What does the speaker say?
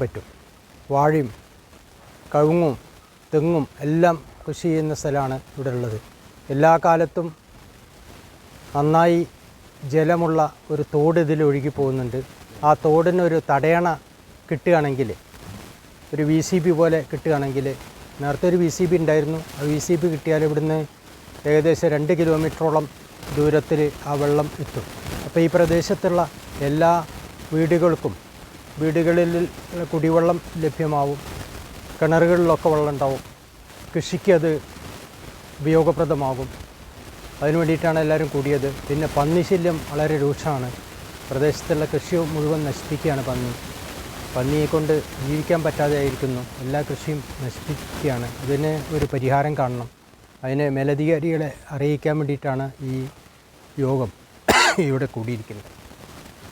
പറ്റും. വാഴയും കവുങ്ങും തെങ്ങും എല്ലാം കൃഷി ചെയ്യുന്ന സ്ഥലമാണ് ഇവിടെ ഉള്ളത്. എല്ലാ കാലത്തും നന്നായി ജലമുള്ള ഒരു തോട് ഇതിൽ ഒഴുകി പോകുന്നുണ്ട്. ആ തോടിനൊരു തടയണ കിട്ടുകയാണെങ്കിൽ ഒരു വി സി പി പോലെ കിട്ടുകയാണെങ്കിൽ നേരത്തെ ഒരു വി സി പി ഉണ്ടായിരുന്നു. ആ വി സി പി കിട്ടിയാൽ ഇവിടുന്ന് ഏകദേശം രണ്ട് കിലോമീറ്ററോളം ദൂരത്തിൽ ആ വെള്ളം എത്തും. അപ്പോൾ ഈ പ്രദേശത്തുള്ള എല്ലാ വീടുകൾക്കും വീടുകളിൽ കുടിവെള്ളം ലഭ്യമാവും. കിണറുകളിലൊക്കെ വെള്ളം ഉണ്ടാവും കൃഷിക്ക് അത് ഉപയോഗപ്രദമാകും. അതിനു വേണ്ടിയിട്ടാണ് എല്ലാവരും കൂടിയത്. പിന്നെ പന്നി ശല്യം വളരെ രൂക്ഷമാണ്. പ്രദേശത്തുള്ള കൃഷി മുഴുവൻ നശിപ്പിക്കുകയാണ് പന്നി. പന്നിയെ കൊണ്ട് ജീവിക്കാൻ പറ്റാതെയായിരിക്കുന്നു എല്ലാ കൃഷിയും നശിപ്പിക്കുകയാണ്. ഇതിന് ഒരു പരിഹാരം കാണണം. അതിനെ മേലധികാരികളെ അറിയിക്കാൻ വേണ്ടിയിട്ടാണ് ഈ യോഗം ഇവിടെ കൂടിയിരിക്കുന്നത്.